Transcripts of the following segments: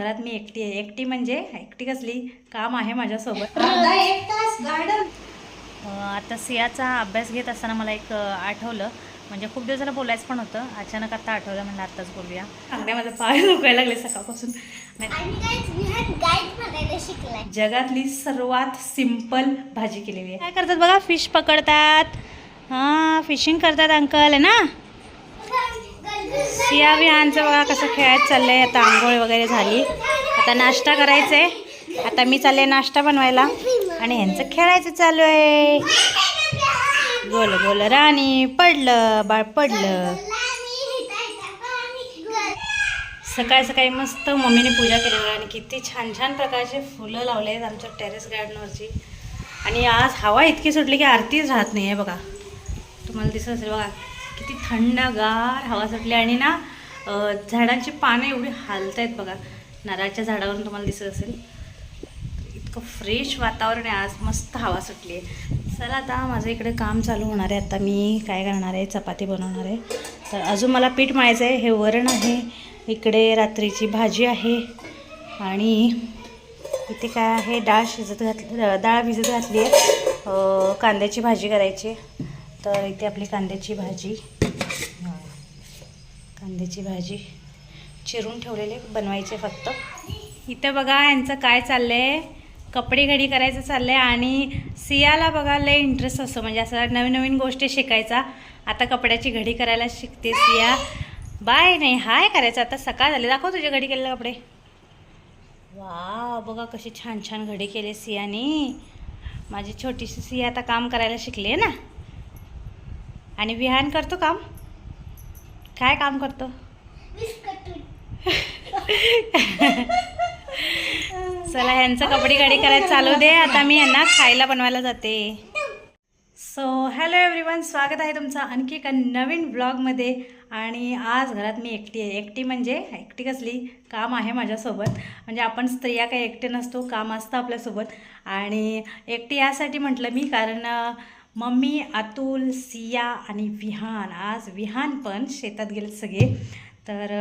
घरात मी एकटी आहे. एकटी म्हणजे एकटी कसली? काम आहे माझ्यासोबत. अर्धा एक तास गार्डन अं, आता सियाचा अभ्यास घेत असताना मला एक आठवलं. म्हणजे खूप दिवस झालं बोलायचं पण होतं. अचानक आता आठवलं म्हणलं आत्ताच बोलूया. सांगते माझं पाय दुखायला लागले सकाळपासून. जगातली सर्वात सिंपल भाजी केलेली आहे. काय करतात बघा? फिश पकडतात. हां फिशिंग करतात अंकल आहे ना? सिया विहानचं बघा कसं खेळायचं आहे आता आंघोळ वगैरे झाली. आता नाश्ता करायचा आहे आता मी चालले नाश्ता बनवायला. आणि ह्यांचं खेळायचं चालू आहे. गोल गोल. राणी पडलं बाळ पडलं. सकाळी सकाळी मस्त मम्मीने पूजा केलेली आणि किती छान छान प्रकारचे फुलं लावले आहेत आमच्या टेरेस गार्डनवरची आणि आज हवा इतकी सुटली की आरतीच राहत नाही आहे बघा. तुम्हाला दिसत असेल बघा. ती थंडगार हवा सुटली आणि ना झाडांची पानं एवढी हालत आहेत बघा. नारळाच्या झाडावरून तुम्हाला दिसत असेल. इतकं फ्रेश वातावरण आहे आज मस्त हवा सुटली आहे. चला आता माझं इकडे काम चालू होणार आहे. आता मी काय करणार आहे? चपाती बनवणार आहे. तर अजून मला पीठ मळायचं आहे. हे वरण आहे. इकडे रात्रीची भाजी आहे. आणि इथे काय आहे? डाळ शिजत घातली डाळ भिजत घातली आहे. कांद्याची भाजी करायची तर इथे आपली कांद्याची भाजी. कांद्याची भाजी चिरून ठेवलेले बनवायचे फक्त. इथं बघा यांचं काय चाललंय? कपडे घडी करायचं चाललंय आणि सियाला बघा लय इंटरेस्ट असतो. म्हणजे असं नवीन नवीन गोष्टी शिकायचा. आता कपड्याची घडी करायला शिकते सिया. बाय नाही हाय करायचं. आता सकाळ झाली. दाखव तुझे घडी केलेले कपडे. वा बघा कशी छान छान घडी केले सियानी. माझी छोटीशी सिया आता काम करायला शिकली आहे ना. आणि विहान करतो काम? काय काम करतो? चला ह्यांचं कपडे गाडी करायला चालू दे. आता मी यांना खायला बनवायला जाते. सो हॅलो एव्हरीवन स्वागत आहे तुमचं आणखी एका नवीन ब्लॉगमध्ये आणि आज घरात मी एकटी आहे. एकटी म्हणजे एकटी कसली? काम आहे माझ्यासोबत. म्हणजे आपण स्त्रिया काही एकटे नसतो काम असतं आपल्यासोबत. आणि एकटी यासाठी म्हटलं मी कारण मम्मी अतुल सिया आणि विहान. आज विहान पण शेतात गेले सगळे. तर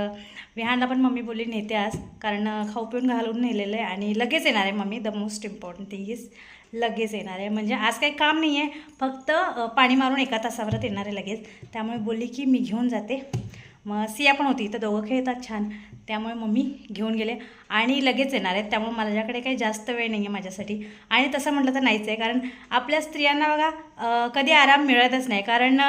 विहानला पण मम्मी बोलली नेते आज. कारण खाऊ पिऊन घालून नेलेलं आहे आणि लगेच येणार आहे mummy. The most important thing is लगेच येणार आहे. म्हणजे आज काही काम नाही आहे. फक्त पाणी मारून एका तासावरच येणार आहे लगेच. त्यामुळे बोलली की मी घेऊन जाते. मग सिया पण होती तर दोघं खेळतात छान. त्यामुळे मम्मी घेऊन गेले. आणि लगेच येणार आहेत त्यामुळे माझ्याकडे काही जास्त वेळ नाही आहे माझ्यासाठी. आणि तसं म्हटलं तर नाहीच आहे कारण आपल्या स्त्रियांना बघा कधी आराम मिळतच नाही. कारण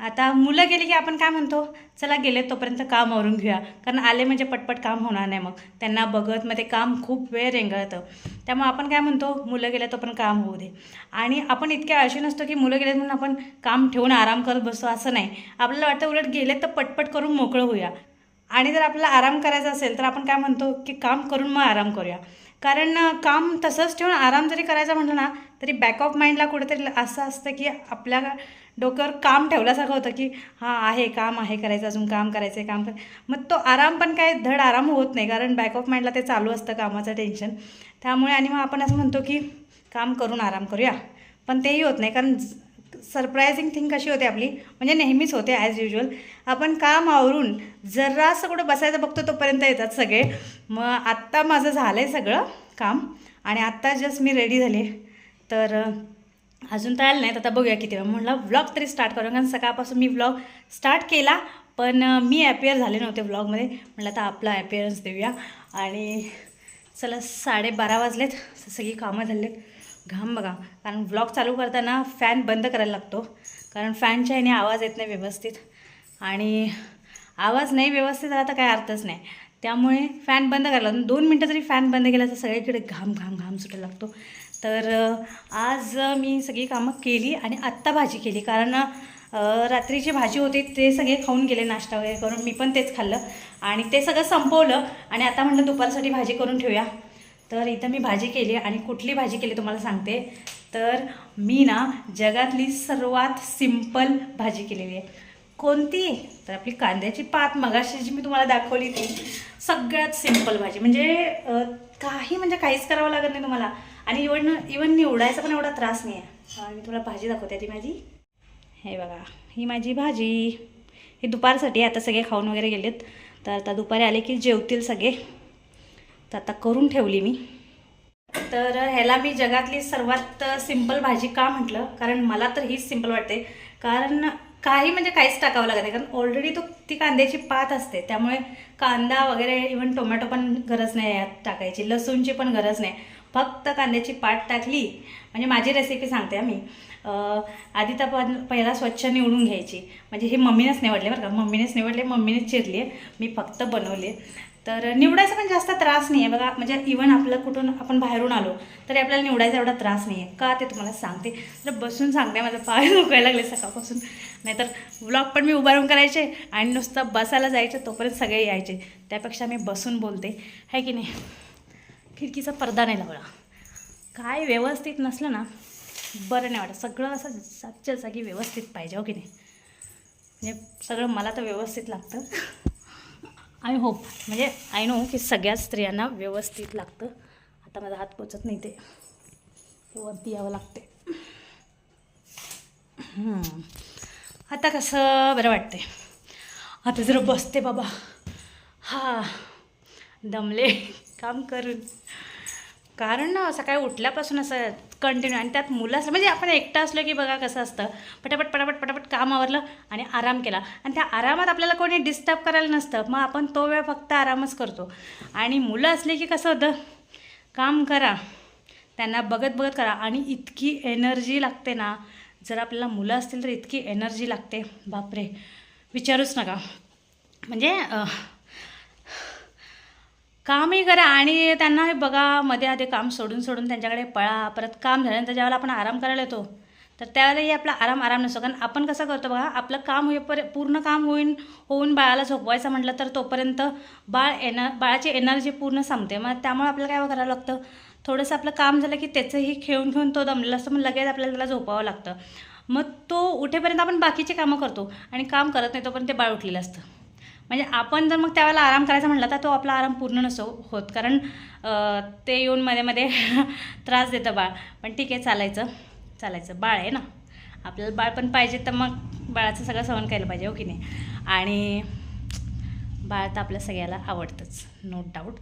आता मुलं गेली की आपण काय म्हणतो? चला गेले तोपर्यंत काम आवरून घेऊया. कारण आले म्हणजे पटपट काम होणार नाही मग. त्यांना बघत मग ते काम खूप वेळ रेंगाळतं. त्यामुळे आपण काय म्हणतो? मुलं गेले तोपर्यंत काम होऊ दे. आणि आपण इतके आळशी नसतो की मुलं गेले म्हणून आपण काम ठेवून आराम करत बसतो असं नाही. आपल्याला वाटतं उलट गेले तर पटपट करून मोकळं होऊया. आणि जर आपल्याला आराम करायचा असेल तर आपण काय म्हणतो? की काम करून मग आराम करूया. कारण काम तसंच ठेवून आराम जरी करायचा म्हटलं ना तरी बॅक ऑफ माइंडला कुठेतरी असं असतं की आपल्या डोक्यावर काम ठेवल्यासारखं होतं की हां आहे काम आहे करायचं अजून काम करायचं आहे काम कर मग तो आराम पण काय धड आराम होत नाही कारण बॅक ऑफ माइंडला ते चालू असतं कामाचं टेन्शन त्यामुळे आणि मग आपण असं म्हणतो की काम करून आराम करूया. पण तेही होत नाही कारण सरप्रायझिंग थिंग कशी होते आपली म्हणजे नेहमीच होते ॲज युजल आपण काम आवरून जरासं कुठं बसायचं बघतो तोपर्यंत येतात सगळे. मग आत्ता माझं झालं आहे सगळं काम आणि आत्ता जस्ट मी रेडी झाले. तर अजून तर आलं नाही आता बघूया किती वेळ. म्हणलं व्लॉग तरी स्टार्ट करू कारण सकाळपासून मी व्लॉग स्टार्ट केला पण मी ॲपियर झाले नव्हते व्लॉगमध्ये म्हटलं आता आपला ॲपियरन्स देऊया. आणि चला साडेबारा वाजलेत सगळी कामं झालेत. घाम बघा. कारण व्लॉग चालू करताना फॅन बंद करायला लागतो. कारण फॅनच्या ह्याने आवाज येत नाही व्यवस्थित. आणि आवाज नाही व्यवस्थित आला तर काय अर्थच नाही. त्यामुळे फॅन बंद करायला दोन मिनटं जरी फॅन बंद केला तर सगळीकडे घाम घाम घाम सुटायला लागतो. तर आज मी सगळी कामं केली आणि आत्ता भाजी केली. कारण रात्रीची भाजी होती ते सगळे खाऊन गेले नाश्ता वगैरे करून. मी पण तेच खाल्लं आणि ते सगळं संपवलं. आणि आता म्हटलं दुपारसाठी भाजी करून ठेवूया. तर इथं मी भाजी केली आणि कुठली भाजी केली तुम्हाला सांगते. तर मी ना जगातली सर्वात सिंपल भाजी केलेली आहे. कोणती? तर आपली कांद्याची पात मगाशी जी मी तुम्हाला दाखवली ती सगळ्यात सिंपल भाजी. म्हणजे काही म्हणजे काहीच करावं लागत नाही तुम्हाला. आणि इवन इवन निवडायचा पण एवढा त्रास नाही आहे मी तुम्हाला भाजी दाखवते ती माझी. हे बघा ही माझी भाजी. ही दुपारसाठी आता सगळे खाऊन वगैरे गेलेत. तर आता दुपारी आले की जेवतील सगळे. तर आता करून ठेवली मी. तर ह्याला मी जगातली सर्वात सिंपल भाजी का म्हटलं? कारण मला तर हीच सिंपल वाटते. कारण काही म्हणजे काहीच टाकावं लागत नाही. कारण ऑलरेडी तो ती कांद्याची पात असते. त्यामुळे कांदा वगैरे इवन टोमॅटो पण गरज नाही यात टाकायची. लसूणची पण गरज नाही. फक्त कांद्याची पात टाकली. म्हणजे माझी रेसिपी सांगते आम्ही आधी तर पण पहिला स्वच्छ निवडून घ्यायची. म्हणजे हे मम्मीनेच निवडले बरं का. मम्मीनेच निवडले मम्मीनेच चिरली आहे मी फक्त बनवले तर निवडायचा पण जास्त त्रास नाही आहे बघा म्हणजे इवन आपलं कुठून आपण बाहेरून आलो तरी आपल्याला निवडायचा एवढा त्रास नाही आहे का ते तुम्हाला सांगते. तर बसून सांगते माझं पाय दुखायला लागले सकाळपासून. नाहीतर व्लॉग पण मी उभारून राहून करायचे आणि नुसतं बसायला जायचे तोपर्यंत सगळे यायचे. त्यापेक्षा मी बसून बोलते. आहे की नाही? खिडकीचा पडदा नाही लावला. काय व्यवस्थित नसलं ना बरं नाही वाटत. सगळं असं जागच्या जागी व्यवस्थित पाहिजे हो की नाही? म्हणजे सगळं मला तर व्यवस्थित लागतं. आय होप म्हणजे आय नो की सगळ्याच स्त्रियांना व्यवस्थित लागतं. आता माझा हात पोचत नाही ते. वरती यावं लागते. आता कसं बरं वाटते आता जरा बसते बाबा. हा दमले. काम करून. कारण ना सकाळी उठल्यापासून असं कंटिन्यू आणि त्यात मुलं असं म्हणजे आपण एकटं असलो की बघा कसं असतं. पटापट पटापट पटापट काम आवरलं आणि आराम केला. आणि त्या आरामात आपल्याला कोणी डिस्टर्ब करायला नसतं. मग आपण तो वेळ फक्त आरामच करतो. आणि मुलं असली की कसं होतं काम करा. त्यांना बघत बघत करा. आणि इतकी एनर्जी लागते ना जर आपल्याला मुलं असतील तर इतकी एनर्जी लागते. बापरे. विचारूच नका. म्हणजे कामही करा आणि त्यांना हे बघा मध्ये आधी काम सोडून सोडून त्यांच्याकडे पळा. परत काम झाल्यानंतर ज्यावेळेला आपण आराम करायला येतो तर त्यावेळेलाही आपला आराम आराम नसतो. कारण आपण कसं करतो बघा आपलं काम होईपर्यंत पूर्ण काम होईन होऊन बाळाला झोपवायचं म्हटलं तर तोपर्यंत बाळ एन बाळाची एनर्जी पूर्ण संपते. मग त्यामुळे आपल्याला काय करावं लागतं? थोडंसं आपलं काम झालं की त्याचंही खेळून खेळून तो दमलेला असतो. मग लगेच आपल्याला त्याला झोपावं लागतं. मग तो उठेपर्यंत आपण बाकीची कामं करतो आणि काम करत नाही तोपर्यंत ते बाळ उठलेलं असतं. म्हणजे आपण जर मग त्यावेळेला आराम करायचा म्हटलं तर तो आपला आराम पूर्ण नसो होत. कारण ते येऊन मध्ये मध्ये त्रास देतं बाळ. पण ठीक आहे चालायचं. चालायचं. बाळ आहे ना. आपल्याला बाळ पण पाहिजे तर मग बाळाचं सगळं सहन करायला पाहिजे हो की नाही? आणि बाळ तर आपल्या सगळ्याला आवडतंच. नो डाऊट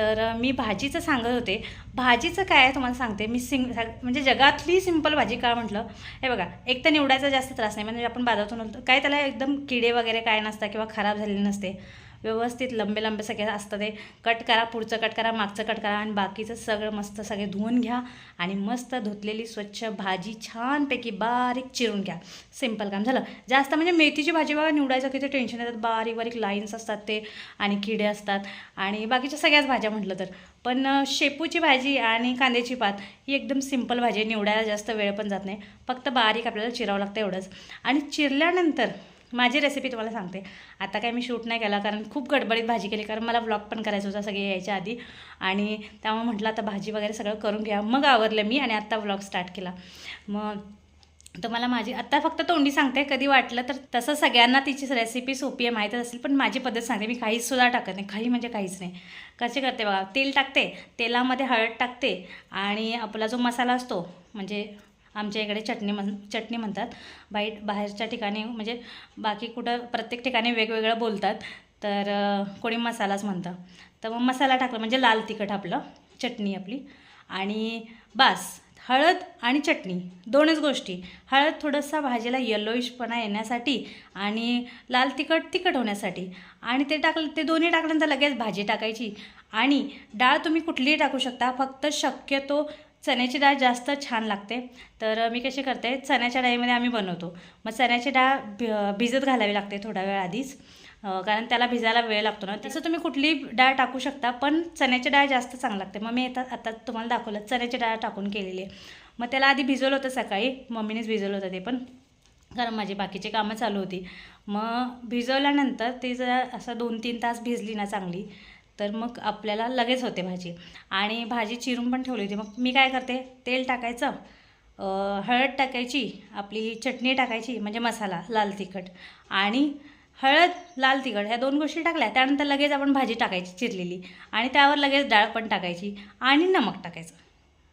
तर मी भाजीचं सांगत होते. भाजीचं काय आहे तुम्हाला सांगते. मी सिंग म्हणजे जगातली सिंपल भाजी का म्हटलं? हे बघा एक तर निवडायचा जास्त त्रास नाही. म्हणजे आपण बाजारातून काय त्याला एकदम किडे वगैरे काय नसतं किंवा खराब झालेले नसते. व्यवस्थित लंबे लंबे सगळे असतं ते. कट करा पुढचं कट करा मागचं कट करा आणि बाकीचं सगळं मस्त सगळे धुवून घ्या आणि मस्त धुतलेली स्वच्छ भाजी छानपैकी बारीक चिरून घ्या. सिंपल काम झालं. जास्त म्हणजे मेथीची भाजी बघा निवडायचं किती टेन्शन येतात. बारीक बारीक लाईन्स असतात ते आणि किडे असतात. आणि बाकीच्या सगळ्याच भाज्या म्हटलं तर. पण शेपूची भाजी आणि कांद्याची पात ही एकदम सिंपल भाजी आहे. निवडायला जास्त वेळ पण जात नाही. फक्त बारीक आपल्याला चिरावं लागतं एवढंच. आणि चिरल्यानंतर माझी रेसिपी तुम्हाला सांगते. आता काय मी शूट नाही केला कारण खूप गडबडीत भाजी केली कारण मला व्लॉग पण करायचा होता सगळे यायच्या आधी. आणि त्यामुळे म्हटलं आता भाजी वगैरे सगळं करून घ्या. मग आवरलं मी आणि आत्ता व्लॉग स्टार्ट केला. मग तर मला माझी आत्ता फक्त तोंडी सांगते. कधी वाटलं तर तसं सगळ्यांना तिची रेसिपी सोपी आहे माहीतच असेल पण माझी पद्धत सांगते. मी काहीच सुद्धा टाकत नाही. काही म्हणजे काहीच नाही. कसे करते बघा तेल टाकते. तेलामध्ये हळद टाकते. आणि आपला जो मसाला असतो म्हणजे आमच्या इकडे चटणी म्हण चटणी म्हणतात. बाईट बाहेरच्या ठिकाणी म्हणजे बाकी कुठं प्रत्येक ठिकाणी वेगवेगळं बोलतात. तर कोणी मसालाच म्हणतं. तर मग मसाला टाकला म्हणजे लाल तिखट आपलं चटणी आपली. आणि बास हळद आणि चटणी दोनच गोष्टी. हळद थोडंसं भाजीला येलोईशपणा येण्यासाठी आणि लाल तिखट तिखट होण्यासाठी. आणि ते टाकलं ते दोन्ही टाकल्यानंतर लगेच भाजी टाकायची. आणि डाळ तुम्ही कुठलीही टाकू शकता फक्त शक्यतो चण्याची डाळ जास्त छान लागते. तर मी कशी करते चण्याच्या डाळीमध्ये आम्ही बनवतो. मग चण्याची डाळ भि- भिजत घालावी लागते थोडा वेळ आधीच. कारण त्याला भिजायला वेळ लागतो ना. तसं तुम्ही कुठली डाळ टाकू शकता पण चण्याची डाळ जास्त चांगली लागते. मग मी आता आता तुम्हाला दाखवलं चण्याची डाळ टाकून केलेली आहे. मग त्याला आधी भिजवलं होतं सकाळी. मम्मीनेच भिजवलं होतं ते पण. कारण माझी बाकीची कामं चालू होती. मग भिजवल्यानंतर ते जर असं दोन तीन तास भिजली ना चांगली. तर मग आपल्याला लगेच होते भाजी. आणि भाजी चिरून पण ठेवली होती. मग मी काय करते? तेल टाकायचं. हळद टाकायची. आपली चटणी टाकायची म्हणजे मसाला लाल तिखट. आणि हळद लाल तिखट ह्या दोन गोष्टी टाकल्या. त्यानंतर लगेच आपण भाजी टाकायची चिरलेली. आणि त्यावर लगेच डाळ पण टाकायची. आणि नमक टाकायचं.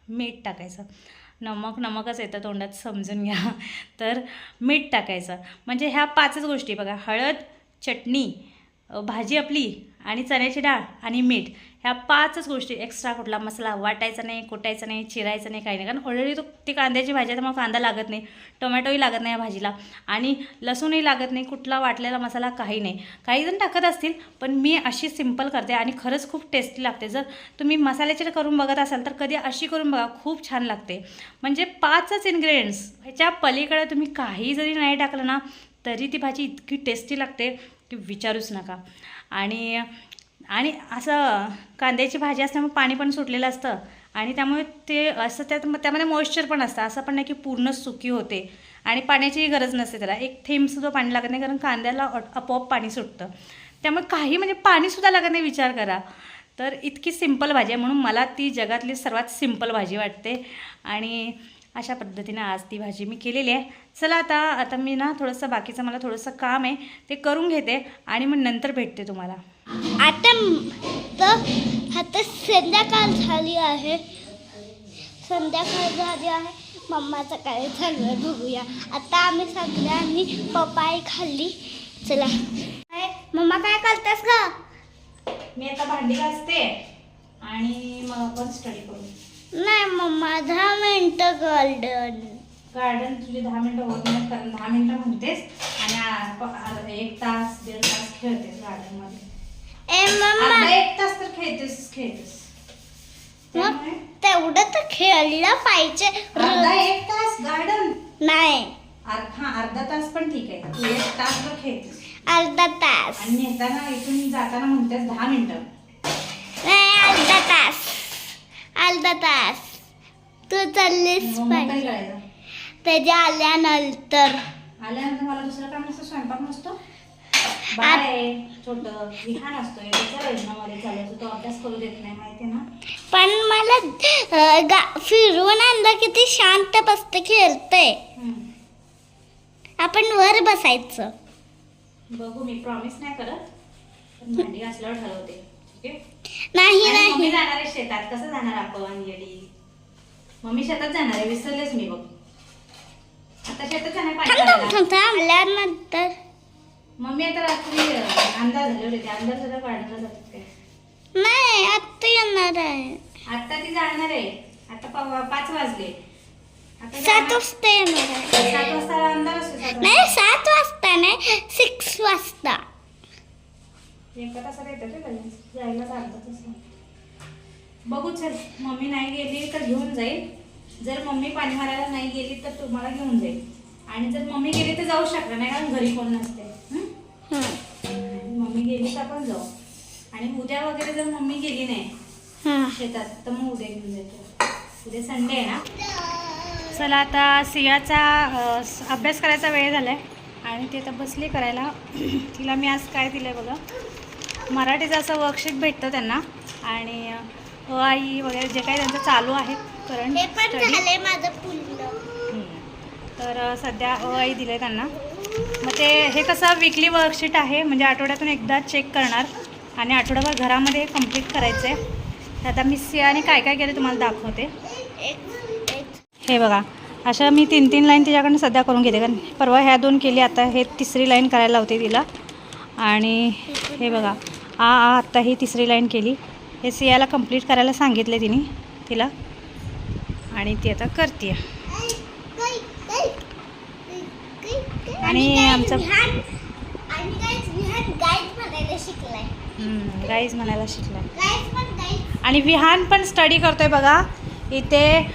मीठ टाकायचं. नमक नमकच येतं तोंडात समजून घ्या. तर मीठ टाकायचं. म्हणजे ह्या पाचच गोष्टी बघा. हळद चटणी भाजी आपली आणि चण्याची डाळ आणि मीठ ह्या पाचच गोष्टी एक्स्ट्रा कुठला मसाला वाटायचा नाही कुटायचा नाही चिरायचा नाही काही नाही. कारण ऑलरेडी तो ती कांद्याची भाजी आहे तर मग कांदा लागत नाही. टोमॅटोही लागत नाही या भाजीला. आणि लसूणही लागत नाही कुठला वाटलेला मसाला काही नाही. काही जण टाकत असतील पण मी अशी सिंपल करते आणि खरंच खूप टेस्टी लागते. जर तुम्ही मसाल्याची करून बघत असाल तर कधी अशी करून बघा खूप छान लागते. म्हणजे पाचच इन्ग्रेडियंट्स ह्याच्या पलीकडे तुम्ही काही जरी नाही टाकलं ना तरी ती भाजी इतकी टेस्टी लागते की विचारूच नका. आणि आणि असं कांद्याची भाजी असल्यामुळे पाणी पण सुटलेलं असतं. आणि त्यामुळे ते असं त्यात त्यामध्ये मॉइश्चर पण असतं. असं पण नाही की पूर्ण सुकी होते. आणि पाण्याचीही गरज नसते त्याला. एक थेंबसुद्धा पाणी लागत नाही कारण कांद्याला आपोआप पाणी सुटतं. त्यामुळे काही म्हणजे पाणीसुद्धा लागत नाही विचार करा. तर इतकी सिंपल भाजी आहे. म्हणून मला ती जगातली सर्वात सिंपल भाजी वाटते. आणि अशा पद्धतीनं आज ती भाजी मी केलेली आहे. चला आता आता मी ना थोडंसं बाकीचं मला थोडंसं काम आहे ते करून घेते आणि मग नंतर भेटते तुम्हाला. आता आता संध्याकाळ झाली आहे. संध्याकाळ झाली आहे. मम्माचं काय झालं बघूया. आता आम्ही सगळ्यांनी पपाई खाल्ली. चला. मम्मा काय करतेस का मी आता भांडी घासते आणि मग आपण स्टडी करू. नाही मम्मा दहा मिनटं गार्डन गार्डन तुझे दहा मिनटं होत नाही कारण दहा मिनटं म्हणतेस आणि एक तास दीड तास खेळतेस मम्मा अर्धा एक तास तर खेळतेस खेळतेस. मग तेवढं तर खेळलं पाहिजे. एक तास गार्डन नाही. हा अर्धा तास पण ठीक आहे. तू एक तास तर खेळतेस. अर्धा तास. आणि येताना इथून जाताना म्हणतेस दहा मिनिटं. नाही अर्धा तास. अर्धा तास तू चाललीस पाहिजे त्याच्या आल्यानंतर. आल्यानंतर मला दुसरं काम नसतं स्वयंपाक नसतो. बाळ आहे छोटं विहान असतोय त्याच्या लग्नामध्ये चालू. असतो तो अभ्यास करू देत नाही माहिती आहे ना? पण मला अं, गा- फिरवून आणलं किती शांत बसते खेळते हम्म. आपण वर बसायचं. बघू मी प्रॉमिस नाही करत पण भांडी घासल्यावर ठरवते. नाही आणि मम्मी नाही जाणार आहे शेतात. कसं जाणार आपण येडी? मम्मी शेतात जाणार आहे विसरलेच मी बघ. आता शेतात जाणार पाणी थांब थांब काढायला. थांब थांब आल्यानंतर. मम्मी आता रात्री अं, अंदाज झाले होते ते अंदाज झाला काढायला जातात काय? नाही आत्ता येणार आहे. आता ती जाणार आहे. आता पा- पाच वाजले. आता सात जाणार- वाजता येणार आहे. सात वाजता अंदाज असतो सात नाही. सात वाजता नाही सिक्स वाजता. एका तासात येतात जायला लगेच. जायलाच अर्धा बघू चल मम्मी नाही गेली तर घेऊन जाईल. जर मम्मी पाणी मारायला नाही गेली तर तुम्हाला घेऊन जाईल. आणि जर मम्मी गेली तर जाऊ शकणार नाही कारण घरी कोण नसते. मम्मी गेली तर आपण जाऊ. आणि उद्या वगैरे जर मम्मी गेली नाही शेतात तर मग उद्या घेऊन जातो. उद्या संडे आहे ना? चला आता सियाचा अभ्यास करायचा वेळ झाला आहे आणि ते आता बसली करायला. तिला मी आज काय दिलं आहे बघा? मराठीचं असं वर्कशीट भेटतं त्यांना. आणि अ, आई वगैरे जे काही त्यांचं चालू आहे करंट हे स्टडी तर सध्या अ आई दिलं आहे त्यांना. मग ते हे कसं वीकली वर्कशीट आहे म्हणजे आठवड्यातून एकदा चेक करणार. आणि आठवड्याभर घरामध्ये कंप्लीट करायचं आहे तर आता मी सियाने काय काय केलं तुम्हाला दाखवते. हे बघा. अशा मी तीन तीन लाईन तिच्याकडनं सध्या करून घेते. कारण परवा ह्या दोन केली आता हे तिसरी लाईन करायला लावते तिला. आणि हे बघा. आ आ आत्ता ही तिसरी लाईन केली. हे सियाला कंप्लीट करायला सांगितले तिने तिला. आणि ती आता करते आणि आमचं- विहान- म्हणायला शिकलाय. आणि विहान पण स्टडी करतोय बघा. इथे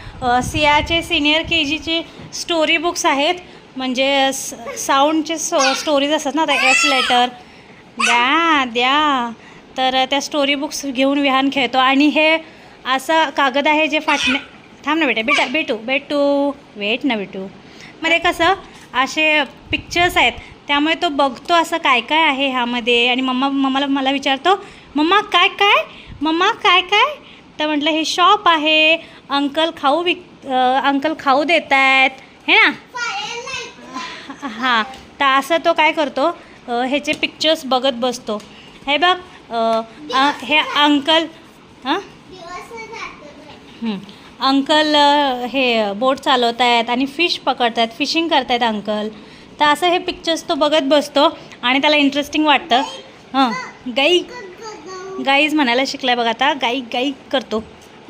सियाचे सिनियर के जीचे स्टोरी बुक्स आहेत. म्हणजे स- साऊंडचे सो स्टोरीज असतात ना आता एस लेटर द्या द्या. तर त्या स्टोरी बुक्स घेऊन विहान खेळतो. आणि हे असं कागद आहे जे फाटणे थांब ना बेटा बेटा बेटू बेटू वेट ना बेटू. मध्ये कसं असे पिक्चर्स आहेत त्यामुळे तो बघतो असं काय काय आहे ह्यामध्ये. आणि मम्मा मम्माला मला विचारतो मम्मा काय काय? मम्मा काय काय? तर म्हटलं हे शॉप आहे. अंकल खाऊ विक अंकल खाऊ देत आहेत हे ना. हां तर असं तो काय करतो ह्याचे पिक्चर्स बघत बसतो. हे बघ हे अंकल हां? अंकल हे बोट चालवत आहेत आणि फिश पकडत आहेत फिशिंग करत आहेत अंकल. तर असं हे पिक्चर्स तो बघत बसतो आणि त्याला इंटरेस्टिंग वाटतं. हां. गाई गाईज म्हणायला शिकलाय बघा आता गाई गाई करतो.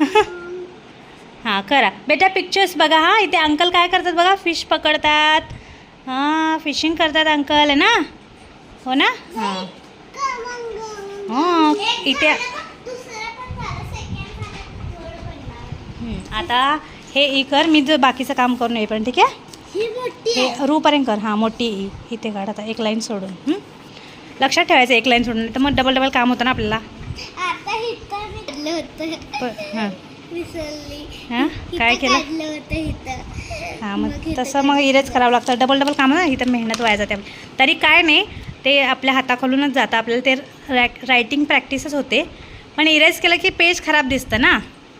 हां करा. बेटा पिक्चर्स बघा. हां इथे अंकल काय करतात बघा? फिश पकडतात. हां फिशिंग करतात अंकल आहे ना? हो ना? हां हां इथे आता हे ई कर मी जर बाकीचं काम करून येईपर्यंत ठीक आहे? हे आहे रूपर्यंत कर हां मोठी ई. इथे काढ आता एक लाईन सोडून लक्षात ठेवायचं एक लाईन सोडून तर मग डबल डबल काम होतं ना आपल्याला. प- हां. हां? काय केलं? हां मग तसं मग इरेज करावं लागतं. डबल डबल काम ना इथं मेहनत व्हायचं जाते तरी काय नाही ते आपल्या हाताखालूनच जातं. आपल्याला ते रॅ- रायटिंग प्रॅक्टिसच होते. पण इरेज केलं की पेज खराब दिसतं ना?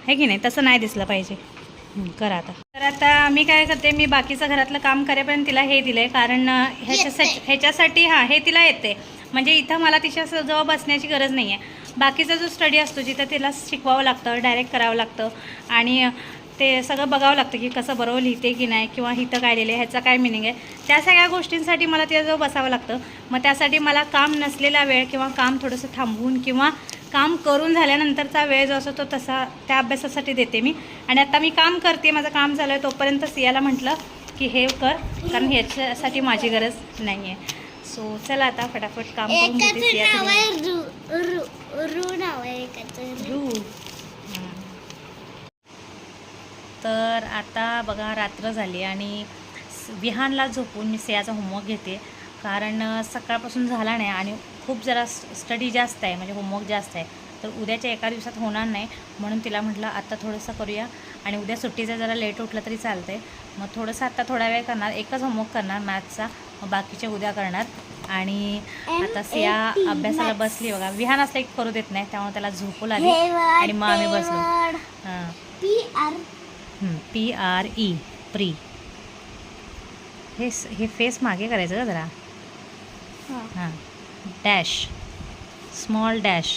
आहे की नाही? तसं नाही दिसलं पाहिजे. करा आता. तर आता मी काय करते मी बाकीचं घरातलं काम करेपर्यंत तिला हे दिलं आहे कारण ह्याच्यासाठी ह्याच्यासाठी हां हे तिला येते. म्हणजे इथं मला तिच्या जवळ बसण्याची गरज नाही आहे बाकीचा जो स्टडी असतो जिथं तिला शिकवावं लागतं डायरेक्ट करावं लागतं. आणि ते सगळं बघावं लागतं की कसं बरोबर लिहिते की नाही किंवा इथं काय लिहिलं ह्याचा काय मिनिंग आहे. त्या सगळ्या गोष्टींसाठी मला तिच्याजवळ बसावं लागतं. मग त्यासाठी मला काम नसलेला वेळ किंवा काम थोडंसं थांबवून किंवा काम करून झाल्यानंतरचा वेळ जो असतो तो तसा त्या अभ्यासासाठी देते मी. आणि आता मी काम करते माझं काम झालं आहे तोपर्यंत सियाला म्हटलं की हे कर कारण ह्याच्यासाठी माझी गरज नाही आहे सो चला आता फटाफट काम करून घेते एकाचं सियाचं नाव घेऊन. आहे रू रू रू नाव आहे एकाचं रू हां. तर आता बघा रात्र झाली आणि विहानला झोपून मी सियाचा होमवर्क घेते. कारण सकाळपासून झाला नाही आणि खूप जरा स्टडी जास्त आहे म्हणजे होमवर्क जास्त आहे. तर उद्याच्या एका दिवसात होणार नाही म्हणून तिला म्हटलं आता थोडंसं करूया. आणि उद्या सुट्टीचं जरा लेट उठलं तरी चालतं आहे मग थोडंसं आता थोडा वेळ करणार एकच होमवर्क करणार मॅथ्सचा मग बाकीचे उद्या करणार. आणि आता सिया M80 अभ्यासाला. बसली बघा. विहान असलं की करू देत नाही त्यामुळे त्याला झोपू लागली आणि मग आम्ही बसलो. हां. पी आर ई प्री हे हे फेस मागे करायचं का जरा? हां. डॅश स्मॉल डॅश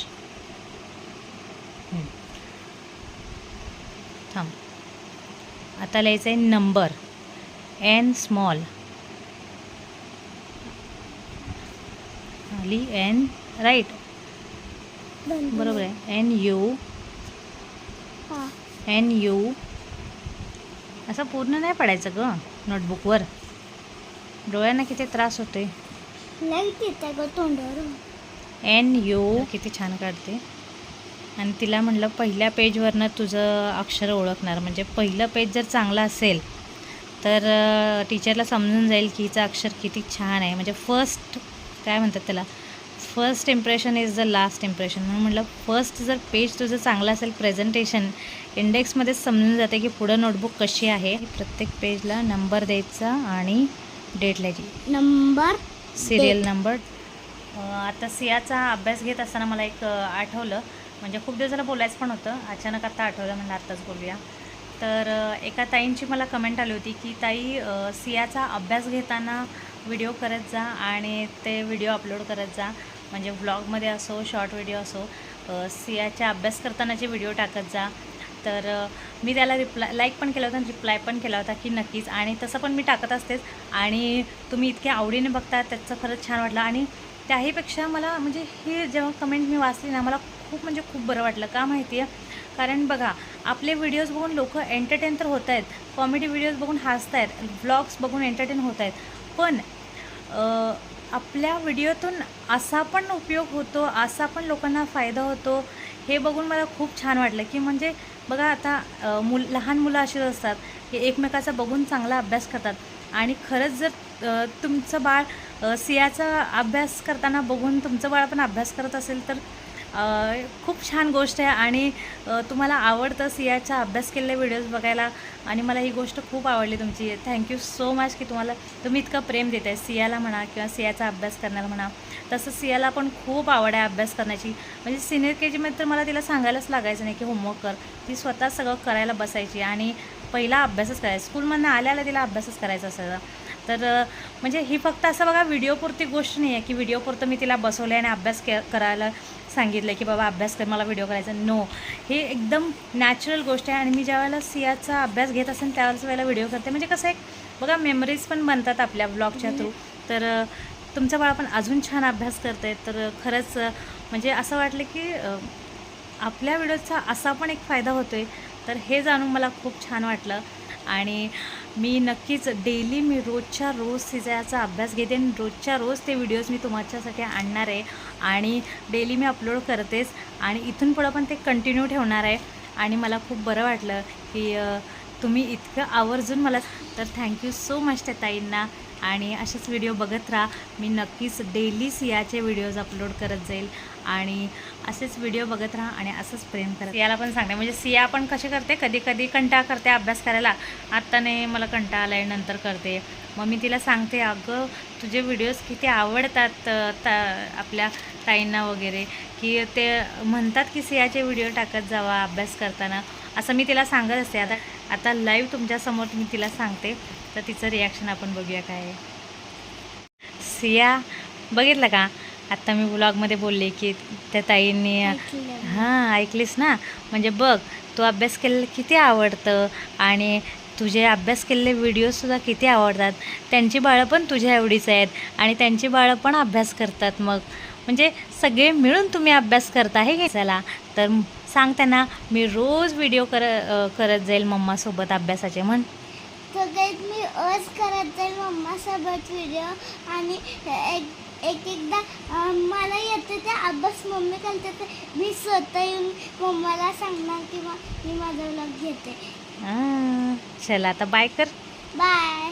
थांब. आता लिहायचं आहे नंबर एन स्मॉल ली एन राईट बरोबर. आहे. एन यू एन यू असं पूर्ण नाही पडायचं ग नोटबुकवर डोळ्यांना किती त्रास होते लाइट येते ग तोंडावर एन यू किती छान काढते. आणि तिला म्हणलं पहिल्या पेजवरनं तुझं अक्षर ओळखणार. म्हणजे पहिलं पेज जर चांगलं असेल तर टीचरला समजून जाईल की हिचं अक्षर किती छान आहे. म्हणजे फर्स्ट काय म्हणतात त्याला? First impression is the last impression म्हणून म्हटलं फर्स्ट जर पेज तुझं चांगलं असेल प्रेझेंटेशन इंडेक्समध्येच समजून जाते की पुढं नोटबुक कशी आहे प्रत्येक पेजला नंबर द्यायचा आणि डेट लिहायची. नंबर सिरियल नंबर आता सियाचा अभ्यास घेत असताना मला एक आठवलं. म्हणजे खूप दिवस झालं बोलायचं पण होतं. अचानक आता आठवलं म्हणलं आत्ताच बोलूया. तर एका ताईंची मला कमेंट आली होती की ताई सियाचा अभ्यास घेताना व्हिडिओ करत जा आणि ते व्हिडिओ अपलोड करत जा. म्हणजे व्लॉगमध्ये असो शॉर्ट व्हिडिओ असो सियाच्या अभ्यास करतानाचे व्हिडिओ टाकत जा. तर मी त्याला रिप्लाय लाईक पण केला होता आणि रिप्लाय पण केला होता की नक्कीच. आणि तसं पण मी टाकत असतेच. आणि तुम्ही इतक्या आवडीने बघता त्याचं खरंच छान वाटलं. आणि त्याहीपेक्षा मला म्हणजे ही जेव्हा कमेंट मी वाचली ना मला खूप म्हणजे खूप बरं वाटलं. का माहिती आहे कारण बघा आपले व्हिडिओज बघून लोक एंटरटेन तर होत आहेत कॉमेडी व्हिडिओज बघून हसत आहेत व्लॉग्स बघून एंटरटेन होत आहेत पण आपल्या व्हिडिओतून असा पण उपयोग होतो असा पण लोकांना फायदा होतो हे बघून मला खूप छान वाटलं की म्हणजे बघा आता मुल लहान मुलं अशीच असतात की एकमेकाचा बघून चांगला अभ्यास करतात आणि खरंच जर तुमचं बाळ सियाचा अभ्यास करताना बघून तुमचं बाळ पण अभ्यास करत असेल तर खूप छान गोष्ट आहे आणि तुम्हाला आवडतं सियाचा अभ्यास केलेले व्हिडिओज बघायला आणि मला ही गोष्ट खूप आवडली तुमची. थँक्यू सो मच की तुम्हाला तुम्ही इतकं प्रेम देत आहे सियाला म्हणा किंवा सियाचा अभ्यास करण्याला म्हणा. तसं सियाला पण खूप आवड आहे अभ्यास करण्याची. म्हणजे सिनियर के जीमध्ये तर मला तिला सांगायलाच लागायचं नाही की होमवर्क कर. ती स्वतः सगळं करायला बसायची आणि पहिला अभ्यासच करायचा. स्कूलमधनं आल्याला तिला अभ्यासच करायचा असायचा. तर म्हणजे ही फक्त असं बघा व्हिडिओपुरती गोष्ट नाही आहे की व्हिडिओपुरतं मी तिला बसवलं आहे आणि अभ्यास के करायला सांगितलं की बाबा अभ्यास कर मला व्हिडिओ करायचा नो हे एकदम नॅचरल गोष्ट आहे आणि मी ज्यावेळेला सियाचा अभ्यास घेत असेल त्यावेळेस वेळेला व्हिडिओ करते. म्हणजे कसं एक बघा मेमरीज पण बनतात आपल्या ब्लॉगच्या थ्रू तर तुमचं बाळ पण अजून छान अभ्यास करते तर खरंच म्हणजे असं वाटलं की आपल्या व्हिडिओचा असा पण एक फायदा होतो आहे तर हे जाणून मला खूप छान वाटलं. आणि मी नक्कीच डेली मी रोजच्या रोज तिचा अभ्यास घेते आणि रोजच्या रोज ते व्हिडिओज मी तुमच्यासाठी आणणार आहे. आणि डेली मी अपलोड करतेच. आणि इथून पुढं पण ते कंटिन्यू ठेवणार आहे. आणि मला खूप बरं वाटलं की तुम्ही इतकं आवर्जून मला तर थँक्यू सो मच त्या ताईंना. आणि असेच व्हिडिओ बघत राहा. मी नक्कीच डेली सियाचे व्हिडिओज अपलोड करत जाईल. आणि असेच व्हिडिओ बघत राहा आणि असंच प्रेम करा सियाला पण सांगते म्हणजे सिया पण कशी करते कधी कधी कंटाळा करते अभ्यास करायला. आत्ता नाही मला कंटाळा आला आहे नंतर करते. मग मी तिला सांगते अगं तुझे व्हिडिओज किती आवडतात ता आपल्या ताईंना वगैरे. की ते म्हणतात की सियाचे व्हिडिओ टाकत जावा अभ्यास करताना. असं मी तिला सांगत असते. आता आता लाईव्ह तुमच्यासमोर मी तिला सांगते. तर तिचं रिॲक्शन आपण बघूया काय सिया बघितलं का? आत्ता मी ब्लॉगमध्ये बोलले की त्या ताईंनी. हां ऐकलीस ना? म्हणजे बघ तू अभ्यास केलेलं किती आवडतं आणि तुझे अभ्यास केलेले व्हिडिओसुद्धा किती आवडतात. त्यांची बाळं पण तुझ्या एवढीच आहेत आणि त्यांची बाळं पण अभ्यास करतात मग. म्हणजे सगळे मिळून तुम्ही अभ्यास करता हे घे चला तर सांग त्यांना मी रोज व्हिडिओ कर करत जाईल मम्मासोबत अभ्यासाचे म्हण. सगळ्यात मी आज करत जाईल मम्मासोबत व्हिडिओ आणि एक एक एकदा मला येते ते अभ्यास मम्मी करते ते. मी स्वतः येऊन मम्माला सांगणार किंवा मी माझा व्लॉग घेते. हां चला आता बाय कर. बाय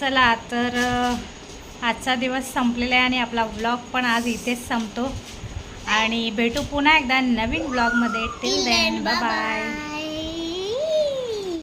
चला तर अ, आजचा दिवस संपलेला आहे आणि आपला व्लॉग पण आज इथेच संपतो. आणि भेटू पुन्हा एकदा नवीन ब्लॉगमध्ये टिल देन बाय बाय